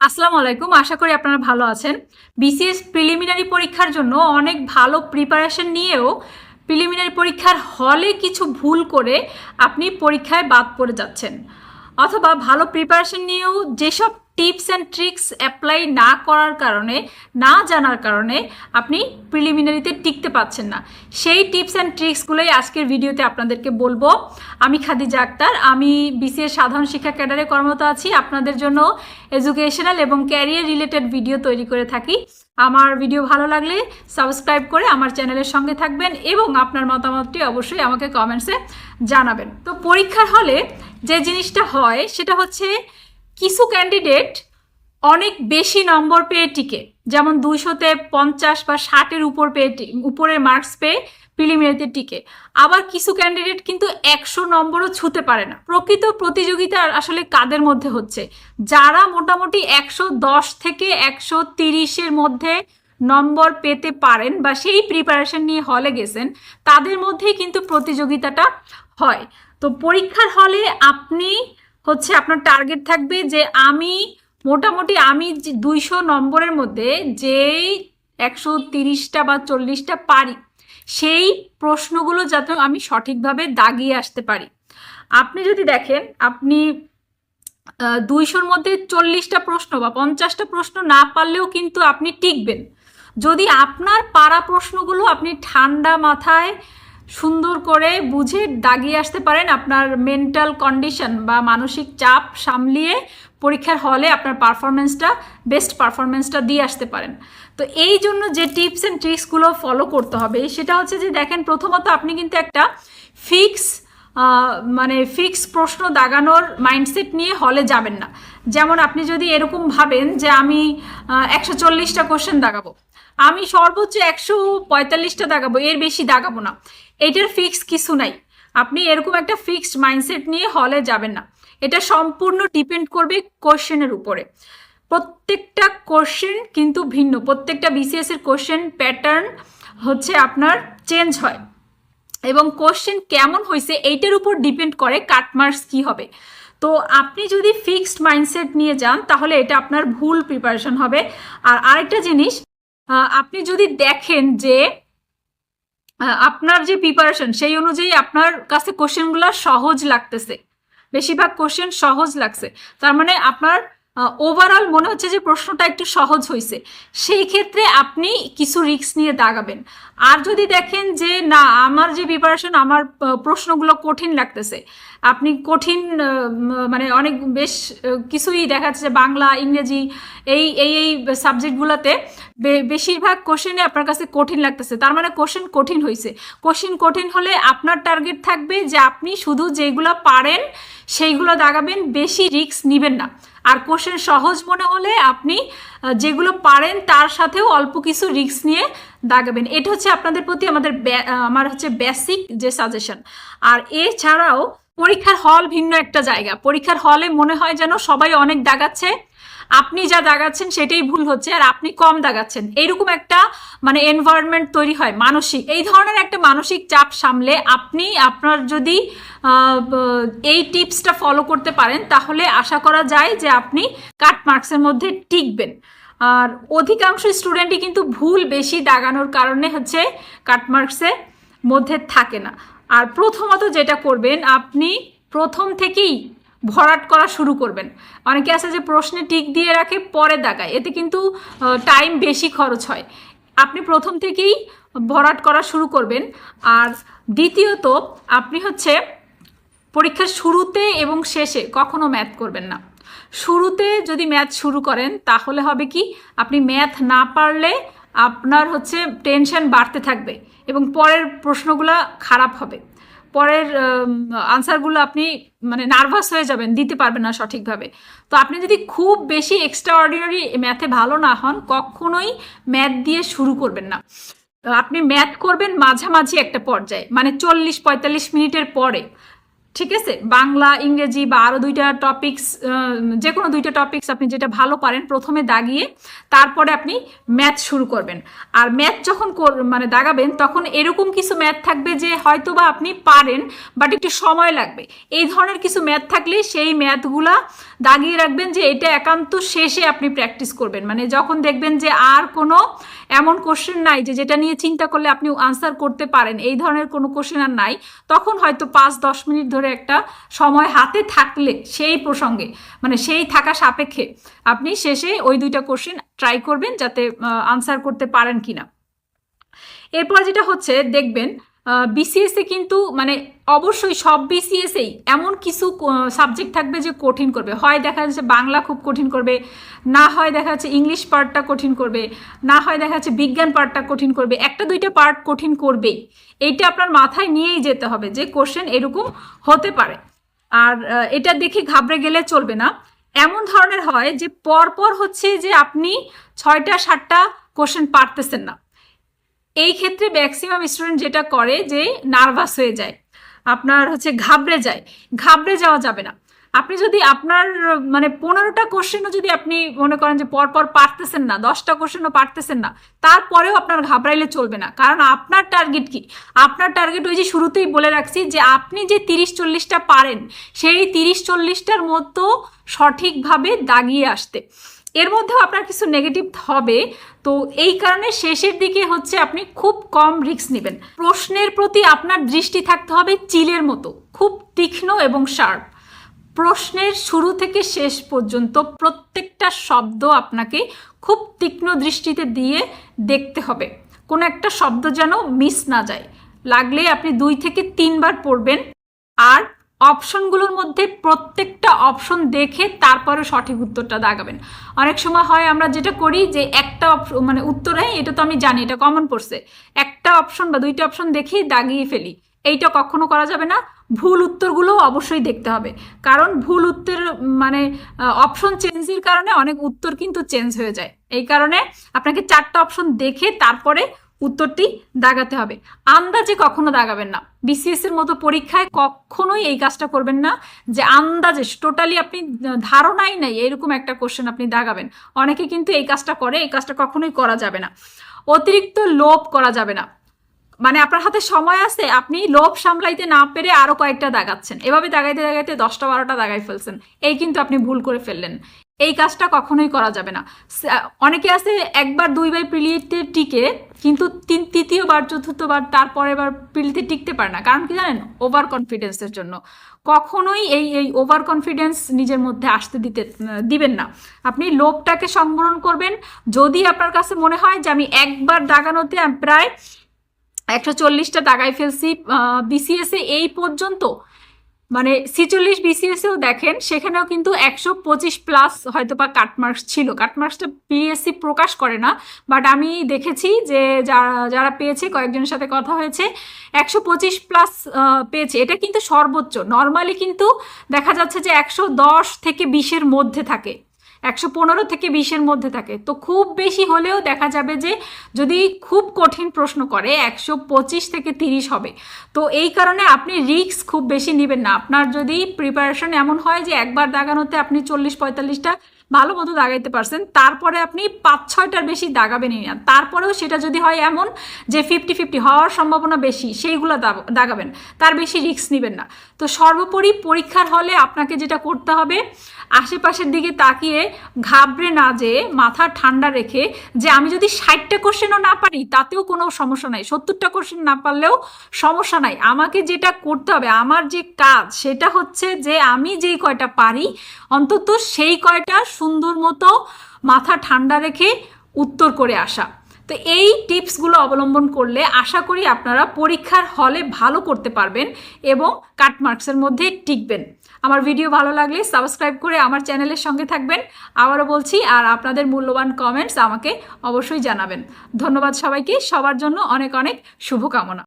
আসসালামু আলাইকুম, আশা করি আপনারা ভালো আছেন। বিসিএস প্রিলিমিনারি পরীক্ষার জন্য অনেক ভালো প্রিপারেশন নিয়েও প্রিলিমিনারি পরীক্ষার হলে কিছু ভুল করে আপনি পরীক্ষায় বাদ পড়ে যাচ্ছেন। অথবা ভালো প্রিপারেশন নিয়েও যেসব টিপস অ্যান্ড ট্রিক্স অ্যাপ্লাই না করার কারণে, না জানার কারণে আপনি প্রিলিমিনারিতে টিকতে পাচ্ছেন না। সেই টিপস অ্যান্ড ট্রিক্সগুলোই আজকের ভিডিওতে আপনাদেরকে বলব। আমি খাদিজা আক্তার, আমি বিসিএস সাধারণ শিক্ষা ক্যাডারে কর্মরত আছি। আপনাদের জন্য এডুকেশনাল এবং ক্যারিয়ার রিলেটেড ভিডিও তৈরি করে থাকি। আমার ভিডিও ভালো লাগলে সাবস্ক্রাইব করে আমার চ্যানেলের সঙ্গে থাকবেন এবং আপনার মতামতটি অবশ্যই আমাকে কমেন্টসে জানাবেন। তো পরীক্ষার হলে যে জিনিসটা হয়, সেটা হচ্ছে কিছু ক্যান্ডিডেট অনেক বেশি নম্বর পেয়ে টিকে। যেমন দুইশোতে পঞ্চাশ বা ষাটের উপর পেয়ে উপরের মার্কস পেয়ে প্রিলিমিনারিতে টিকে। আবার কিছু ক্যান্ডিডেট কিন্তু একশো নম্বরও ছুতে পারে না। প্রকৃত প্রতিযোগিতা আসলে কাদের মধ্যে হচ্ছে? যারা মোটামুটি একশো দশ থেকে একশো তিরিশের মধ্যে নম্বর পেতে পারেন বা সেই প্রিপারেশন নিয়ে হলে গেছেন, তাদের মধ্যেই কিন্তু প্রতিযোগিতাটা হয়। তো পরীক্ষার হলে আপনি হচ্ছে আপনার টার্গেট থাকবে যে আমি মোটামুটি আমি দুইশো নম্বরের মধ্যে যেই একশো তিরিশটা বা চল্লিশটা পারি, সেই প্রশ্নগুলো যাতে আমি সঠিকভাবে দাগিয়ে আসতে পারি। আপনি যদি দেখেন, আপনি দুইশোর মধ্যে চল্লিশটা প্রশ্ন বা পঞ্চাশটা প্রশ্ন না পারলেও কিন্তু আপনি টিকবেন। যদি আপনার পারা প্রশ্নগুলো আপনি ঠান্ডা মাথায় সুন্দর করে বুঝে দাগিয়ে আসতে পারেন আপনার মেন্টাল কন্ডিশন বা মানসিক চাপ সামলিয়ে পরীক্ষার হলে আপনার পারফরমেন্সটা বেস্ট পারফরমেন্সটা দিয়ে আসতে পারেন। তো এই জন্য যে টিপস অ্যান্ড ট্রিক্সগুলো ফলো করতে হবে, সেটা হচ্ছে যে দেখেন প্রথমত আপনি কিন্তু একটা ফিক্স মানে ফিক্স প্রশ্ন দাগানোর মাইন্ডসেট নিয়ে হলে যাবেন না। যেমন আপনি যদি এরকম ভাবেন যে আমি একশো চল্লিশটা কোশ্চেন দাগাবো। আমি সর্বোচ্চ একশো পঁয়তাল্লিশটা দাগাবো, এর বেশি দাগাবো না। এটার ফিক্স কিছু নাই। আপনি এরকম একটা ফিক্সড মাইন্ডসেট নিয়ে হলে যাবেন না। এটা সম্পূর্ণ ডিপেন্ড করবে কোশ্চেনের উপরে। প্রত্যেকটা কোশ্চেন কিন্তু ভিন্ন। প্রত্যেকটা বিসিএস এর কোশ্চেন প্যাটার্ন হচ্ছে আপনার চেঞ্জ হয়। এবং কোশ্চেন কেমন হয়েছে এইটার উপর ডিপেন্ড করে কাটমার্কস কি হবে। তো আপনি যদি ফিক্সড মাইন্ডসেট নিয়ে যান, তাহলে এটা আপনার ভুল প্রিপারেশন হবে। আর আরেকটা জিনিস আপনি যদি দেখেন যে আপনার যে প্রিপারেশন সেই অনুযায়ী আপনার কাছে কোশ্চেনগুলো সহজ লাগতেছে। বেশিরভাগ কোশ্চেন সহজ লাগছে। তার মানে আপনার ওভারঅল মনে হচ্ছে যে প্রশ্নটা একটু সহজ হয়েছে সেই ক্ষেত্রে আপনি কিছু রিস্ক নিয়ে দাগাবেন। আর যদি দেখেন যে না, আমার যে প্রিপারেশন আমার প্রশ্নগুলো কঠিন লাগতেছে। আপনি কঠিন মানে অনেক বেশ কিছুই দেখা যাচ্ছে বাংলা, ইংরেজি, এই এই এই সাবজেক্টগুলোতে বেশিরভাগ কোশ্চেনে আপনার কাছে কঠিন লাগতেছে। তার মানে কোশ্চেন কঠিন হয়েছে কোশ্চেন কঠিন হলে আপনার টার্গেট থাকবে যে আপনি শুধু যেগুলো পারেন, সেইগুলো দাগাবেন, বেশি রিস্ক নেবেন না। আর কোশ্চেন সহজ মনে হলে আপনি যেগুলো পারেন তার সাথেও অল্প কিছু রিস্ক নিয়ে দাগাবেন। এটা হচ্ছে আপনাদের প্রতি আমাদের আমার হচ্ছে বেসিক যে সাজেশন আর এছাড়াও পরীক্ষার হল ভিন্ন একটা জায়গা। পরীক্ষার হলে মনে হয় যেন সবাই অনেক দাগাচ্ছে। আপনি যা দাগাচ্ছেন সেটাই ভুল হচ্ছে আর আপনি কম দাগাচ্ছেন। এইরকম একটা মানে এনভায়রনমেন্ট তৈরি হয় মানসিক। এই ধরনের একটা মানসিক চাপ সামলে আপনি আপনার যদি এই টিপসটা ফলো করতে পারেন, তাহলে আশা করা যায় যে আপনি কাট মার্কসের মধ্যে টিকবেন। আর অধিকাংশ স্টুডেন্টই কিন্তু ভুল বেশি দাগানোর কারণে হচ্ছে কাট মার্কসের মধ্যে থাকে না। আর প্রথমত যেটা করবেন, আপনি প্রথম থেকেই ভরাট করা শুরু করবেন। অনেকে আছে যে প্রশ্নে টিক দিয়ে রাখে, পরে দাগায় এতে কিন্তু টাইম বেশি খরচ হয়। আপনি প্রথম থেকেই ভরাট করা শুরু করবেন। আর দ্বিতীয়ত, আপনি হচ্ছে পরীক্ষার শুরুতে এবং শেষে কখনো ম্যাথ করবেন না। শুরুতে যদি ম্যাথ শুরু করেন, তাহলে হবে কি? আপনি ম্যাথ না পারলে আপনার হচ্ছে টেনশন বাড়তে থাকবে। এবং পরের প্রশ্নগুলো খারাপ হবে। পরের আনসারগুলো আপনি মানে নার্ভাস হয়ে যাবেন, দিতে পারবেন না সঠিকভাবে। তো আপনি যদি খুব বেশি এক্সট্রা অর্ডিনারি ম্যাথে ভালো না হন, কখনোই ম্যাথ দিয়ে শুরু করবেন না। আপনি ম্যাথ করবেন মাঝামাঝি একটা পর্যায়ে মানে চল্লিশ পঁয়তাল্লিশ মিনিটের পরে। ঠিক আছে? বাংলা, ইংরেজি বা আরও দুইটা টপিকস যে কোনো দুইটা টপিকস আপনি যেটা ভালো পারেন, প্রথমে দাগিয়ে তারপরে আপনি ম্যাথ শুরু করবেন। আর ম্যাথ যখন মানে দাগাবেন, তখন এরকম কিছু ম্যাথ থাকবে যে হয়তো বা আপনি পারেন বাট একটু সময় লাগবে। এই ধরনের কিছু ম্যাথ থাকলে সেই ম্যাথগুলা দাগিয়ে রাখবেন যে এটা একান্ত শেষে আপনি প্র্যাকটিস করবেন। মানে যখন দেখবেন যে আর কোনো এমন কোশ্চেন নাই যে যেটা নিয়ে চিন্তা করলে আপনি আনসার করতে পারেন। এই ধরনের কোনো কোশ্চেন আর নাই। তখন হয়তো পাঁচ, দশ মিনিট ধরে একটা সময় হাতে থাকলে সেই প্রসঙ্গে মানে সেই থাকা সাপেক্ষে আপনি শেষে ওই দুইটা কোশ্চেন ট্রাই করবেন যাতে আনসার করতে পারেন কিনা। এরপর যেটা হচ্ছে, দেখবেন বিসিএসে কিন্তু মানে অবশ্যই সব বিসিএসেই এমন কিছু সাবজেক্ট থাকবে যে কঠিন করবে। হয় দেখা যাচ্ছে বাংলা খুব কঠিন করবে, না হয় দেখা যাচ্ছে ইংলিশ পার্টটা কঠিন করবে, না হয় দেখা যাচ্ছে বিজ্ঞান পার্টটা কঠিন করবে। একটা দুইটা পার্ট কঠিন করবেই। এইটা আপনার মাথায় নিয়েই যেতে হবে যে কোশ্চেন এরকম হতে পারে। আর এটা দেখে ঘাবড়ে গেলে চলবে না। এমন ধরনের হয় যে পরপর হচ্ছে যে আপনি ছয়টা, সাতটা কোশ্চেন পারতেছেন না। এই ক্ষেত্রে ম্যাক্সিমাম স্টুডেন্ট যেটা করে যে নার্ভাস হয়ে যায়। আপনার হচ্ছে ঘাবড়ে যায়। ঘাবড়ে যাওয়া যাবে না। আপনি যদি আপনার মানে পনেরোটা কোশ্চেনও যদি আপনি মনে করেন যে পরপর পারতেছেন না, দশটা কোশ্চেনও পারতেছেন না, তারপরেও আপনার ঘাবড়াইলে চলবে না। কারণ আপনার টার্গেট কি? আপনার টার্গেট ওই যে শুরুতেই বলে রাখছি যে আপনি যে তিরিশ চল্লিশটা পারেন, সেই তিরিশ চল্লিশটার মতো সঠিকভাবে দাগিয়ে আসতে। এর মধ্যেও আপনার কিছু নেগেটিভ হবে। তো এই কারণে শেষের দিকে হচ্ছে আপনি খুব কম রিস্ক নেবেন। প্রশ্নের প্রতি আপনার দৃষ্টি থাকতে হবে চিলের মতো, খুব তীক্ষ্ণ এবং শার্প প্রশ্নের শুরু থেকে শেষ পর্যন্ত প্রত্যেকটা শব্দ আপনাকে খুব তীক্ষ্ণ দৃষ্টিতে দিয়ে দেখতে হবে। কোনো একটা শব্দ যেন মিস না যায়। লাগলে আপনি দুই থেকে তিনবার পড়বেন। আর অপশনগুলোর মধ্যে প্রত্যেকটা অপশন দেখে তারপরে সঠিক উত্তরটা দাগাবেন। অনেক সময় হয় আমরা যেটা করি যে একটা মানে উত্তরে এটা তো আমি জানি, এটা কমন পড়ছে। একটা অপশন বা দুইটা অপশন দেখেই দাগিয়ে ফেলি। এইটা কখনো করা যাবে না। ভুল উত্তরগুলো অবশ্যই দেখতে হবে। কারণ ভুল উত্তর মানে অপশন চেঞ্জের কারণে অনেক উত্তর কিন্তু চেঞ্জ হয়ে যায়। এই কারণে আপনাকে চারটা অপশন দেখে তারপরে উত্তরটি দাগাতে হবে। আন্দাজে কখনো দাগাবেন না। বিসিএস এর মতো পরীক্ষায় কখনোই এই কাজটা করবেন না যে আন্দাজে টোটালি আপনি ধারণাই নাই এরকম একটা কোশ্চেন আপনি দাগাবেন। অনেকে কিন্তু এই কাজটা করে, এই কাজটা কখনোই করা যাবে না। অতিরিক্ত লোভ করা যাবে না। মানে আপনার হাতে সময় আছে, আপনি লোভ সামলাইতে না পেরে আরও কয়েকটা দাগাচ্ছেন। এভাবে দাগাইতে দাগাইতে দশটা, বারোটা দাগাই ফেলছেন। এই কিন্তু আপনি ভুল করে ফেললেন। এই কাজটা কখনোই করা যাবে না। অনেকে আছে একবার দুইবার প্রিলিতে টিকে, কিন্তু তিন, তৃতীয়বার, চতুর্থবার তারপরে বার প্রিলিতে টিকতে পারে না। কারণ কি জানেন? ওভার কনফিডেন্সের জন্য। কখনোই এই এই ওভার কনফিডেন্স নিজের মধ্যে আসতে দিতে, দিবেন না। আপনি লোভটাকে সংবরণ করবেন। যদি আপনার কাছে মনে হয় যে আমি একবার দাগানোতে প্রায় একশো চল্লিশটা দাগাই ফেলছি বিসিএস এই পর্যন্ত মানে ছিচল্লিশ বিসিএসেও দেখেন, সেখানেও কিন্তু একশো পঁচিশ প্লাস হয়তো বা কাটমার্কস ছিল। কাটমার্কসটা পিএসসি প্রকাশ করে না বাট আমি দেখেছি যে যারা যারা পেয়েছে, কয়েকজনের সাথে কথা হয়েছে, একশো পঁচিশ প্লাস পেয়েছে। এটা কিন্তু সর্বোচ্চ। নর্মালি কিন্তু দেখা যাচ্ছে যে একশো দশ থেকে বিশের মধ্যে থাকে। একশো পনেরো থেকে বিশের মধ্যে থাকে। তো খুব বেশি হলেও দেখা যাবে যে যদি খুব কঠিন প্রশ্ন করে, একশো পঁচিশ থেকে তিরিশ হবে। তো এই কারণে আপনি রিস্ক খুব বেশি নেবেন না। আপনার যদি প্রিপারেশন এমন হয় যে একবার দাগানোতে আপনি চল্লিশ পঁয়তাল্লিশটা ভালো মতো দাগাইতে পারছেন, তারপরে আপনি পাঁচ ছয়টার বেশি দাগাবেনই না। তারপরেও সেটা যদি হয় এমন যে ফিফটি ফিফটি হওয়ার সম্ভাবনা বেশি, সেইগুলো দাগ- দাগাবেন। তার বেশি রিস্ক নেবেন না। তো সর্বোপরি পরীক্ষার হলে আপনাকে যেটা করতে হবে, আশেপাশের দিকে তাকিয়ে ঘাবড়ে না যে মাথা ঠান্ডা রেখে যে আমি যদি ষাটটা কোশ্চেনও না পারি, তাতেও কোনো সমস্যা নাই। সত্তরটা কোশ্চেন না পারলেও সমস্যা নাই। আমাকে যেটা করতে হবে, আমার যে কাজ, সেটা হচ্ছে যে আমি যেই কয়টা পারি, অন্তত সেই কয়টা সুন্দর মতো মাথা ঠান্ডা রেখে উত্তর করে আসা। তো এই টিপসগুলো অবলম্বন করলে আশা করি আপনারা পরীক্ষার হলে ভালো করতে পারবেন এবং কাটমার্কসের মধ্যে টিকবেন। আমার ভিডিও ভালো লাগলে সাবস্ক্রাইব করে আমার চ্যানেলের সঙ্গে থাকবেন। আবারও বলছি, আর আপনাদের মূল্যবান কমেন্টস আমাকে অবশ্যই জানাবেন। ধন্যবাদ সবাইকে। সবার জন্য অনেক অনেক শুভকামনা।